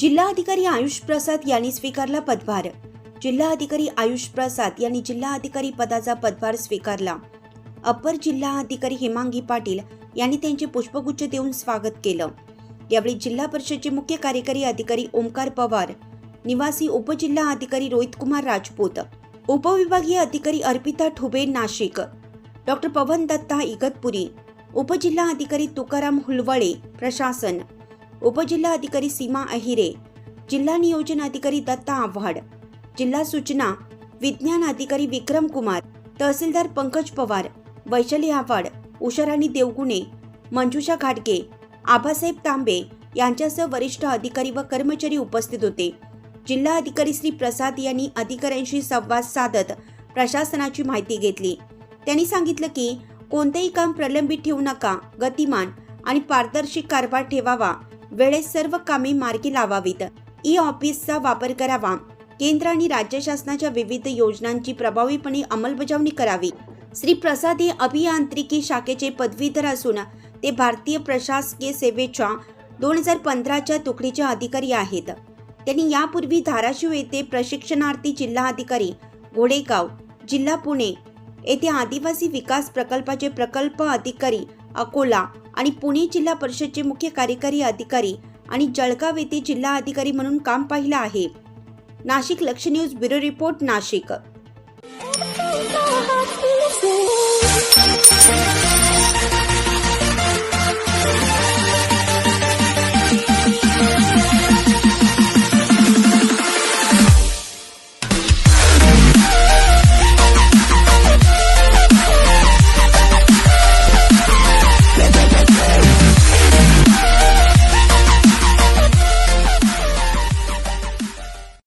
जिल्हाधिकारी आयुष प्रसाद यांनी स्वीकारला पदभार. जिल्हाधिकारी आयुष प्रसाद यांनी जिल्हाधिकारी पदाचा पदभार स्वीकारला. अप्पर जिल्हाधिकारी हेमांगी पाटील यांनी त्यांचे पुष्पगुच्छ देऊन स्वागत केलं. यावेळी जिल्हा परिषदचे मुख्य कार्यकारी अधिकारी ओमकार पवार निवासी उपजिल्हा अधिकारी रोहित कुमार राजपूत उपविभागीय अधिकारी अर्पिता ठुबे नाशिक डॉक्टर पवन दत्ता इगतपुरी उपजिल्हा अधिकारी तुकाराम हुलवळे प्रशासन उपजिल्हा अधिकारी सीमा अहिरे जिल्हा नियोजन अधिकारी दत्ता आव्हाड जिल्हा सूचना विज्ञान अधिकारी विक्रम कुमार तहसीलदार पंकज पवार वैशाली आव्हाड उषाराणी देवगुणे मंजुषा घाटगे आबासाहेब तांबे यांच्यासह वरिष्ठ अधिकारी व कर्मचारी उपस्थित होते. जिल्हा अधिकारी श्री प्रसाद यांनी अधिकाऱ्यांशी संवाद साधत प्रशासनाची माहिती घेतली. त्यांनी सांगितलं की कोणतेही काम प्रलंबित ठेवू नका गतिमान आणि पारदर्शी कारभार ठेवावा वेळेत सर्व कामे मार्गी लावावीत. ई ऑफिसचा वापर करावा. केंद्र आणि राज्य शासनाच्या विविध योजनांची प्रभावीपणे अंमलबजावणी करावी. श्री प्रसाद हे अभियांत्रिकी शाखेचे पदवीधर असून ते भारतीय प्रशासकीय सेवेच्या दोन हजार पंधराच्या तुकडीचे अधिकारी आहेत. त्यांनी यापूर्वी धाराशिव येथे प्रशिक्षणार्थी जिल्हा अधिकारी घोडेगाव जिल्हा पुणे येथे आदिवासी विकास प्रकल्पाचे प्रकल्प अधिकारी अकोला आणि पुणे जिल्हा परिषदचे मुख्य कार्यकारी अधिकारी आणि जळगाव येथे जिल्हा अधिकारी म्हणून काम पाहिलं आहे. नाशिक लक्ष न्यूज ब्युरो रिपोर्ट नाशिक.